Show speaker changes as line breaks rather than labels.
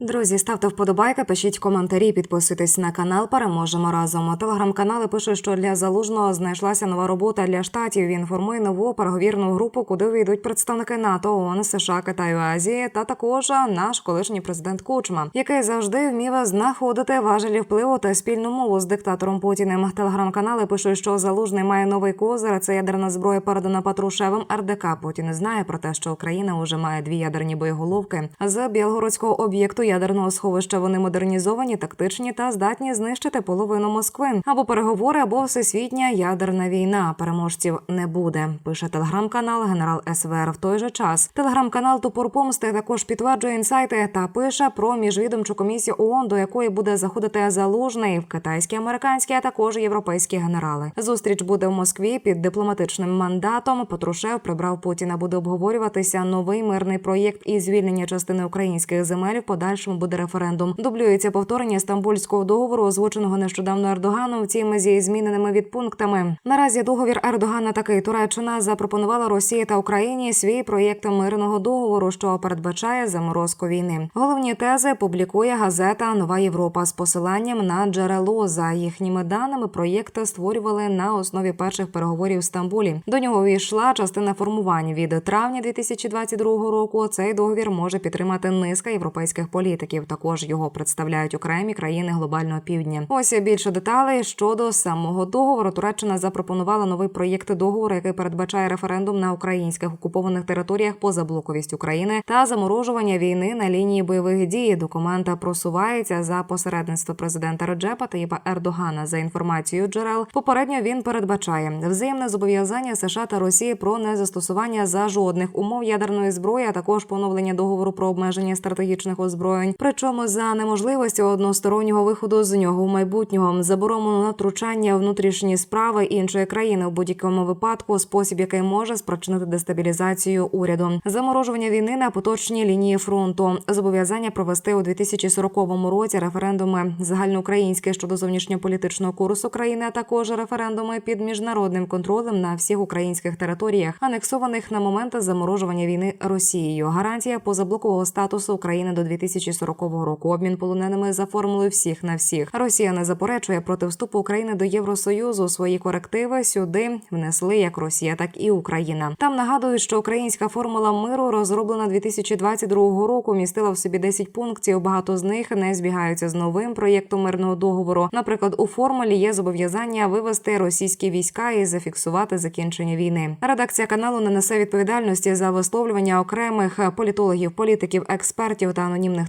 Друзі, ставте вподобайки, пишіть коментарі, підписуйтесь на канал. Переможемо разом. Телеграм-канали пишуть, що для залужного знайшлася нова робота для штатів. Він формує нову переговірну групу, куди війдуть представники НАТО, ООН, США, Китаю, Азії, та також наш колишній президент Кучма, який завжди вмів знаходити важелі впливу та спільну мову з диктатором Путіним. Телеграм-канали пишуть, що залужний має новий козир. Це ядерна зброя передана Патрушевим. РДК Путін знає про те, що Україна вже має дві ядерні боєголовки з білгородського об'єкту ядерного сховища. Вони модернізовані, тактичні та здатні знищити половину Москви. Або переговори, або всесвітня ядерна війна. Переможців не буде. Пише телеграм-канал Генерал СВР. В той же час телеграм-канал Топор Помсти також підтверджує інсайти та пише про міжвідомчу комісію ООН, до якої буде заходити залужний в китайські, американські, а також європейські генерали. Зустріч буде в Москві під дипломатичним мандатом. Патрушев прибрав Путіна. Буде обговорюватися новий мирний проєкт і звільнення частини українських земель. В подальшому буде референдум. Дублюється повторення стамбульського договору, озвученого нещодавно Ердоганом. Втім, зі зміненими відпунктами. Наразі договір Ердогана такий Туреччина запропонувала Росії та Україні свій проєкт мирного договору, що передбачає заморозку війни. Головні тези публікує газета Нова Європа з посиланням на джерело. За їхніми даними, проєкт створювали на основі перших переговорів в Стамбулі. До нього увійшла частина формувань від травня 2022 року. Цей договір може підтримати низка європейських політиків. Також його представляють окремі країни глобального півдня. Ось більше деталей щодо самого договору. Туреччина запропонувала новий проєкт договору, який передбачає референдум на українських окупованих територіях поза блоковість України та заморожування війни на лінії бойових дій. Документа просувається за посередництво президента Реджепа Таїпа Ердогана. За інформацією джерел, попередньо він передбачає взаємне зобов'язання США та Росії про незастосування за жодних умов ядерної зброї, а також поновлення договору про обмеження стратегічних озброєнь. Причому за неможливості одностороннього виходу з нього в майбутнього заборону на втручання в внутрішні справи іншої країни в будь-якому випадку, спосіб, який може спричинити дестабілізацію уряду, заморожування війни на поточній лінії фронту, зобов'язання провести у 2040 році референдуми. Загальноукраїнські щодо зовнішньополітичного курсу країни, а також референдуми під міжнародним контролем на всіх українських територіях, анексованих на момент заморожування війни Росією. Гарантія позаблокового статусу України до 2040 року. Обмін полоненими за формулою всіх на всіх. Росія не заперечує проти вступу України до Євросоюзу. Свої корективи сюди внесли як Росія, так і Україна. Там нагадують, що українська формула миру розроблена 2022 року. Містила в собі 10 пунктів. Багато з них не збігаються з новим проєктом мирного договору. Наприклад, у формулі є зобов'язання вивести російські війська і зафіксувати закінчення війни. Редакція каналу не несе відповідальності за висловлювання окремих політологів, політиків, експертів та анонімних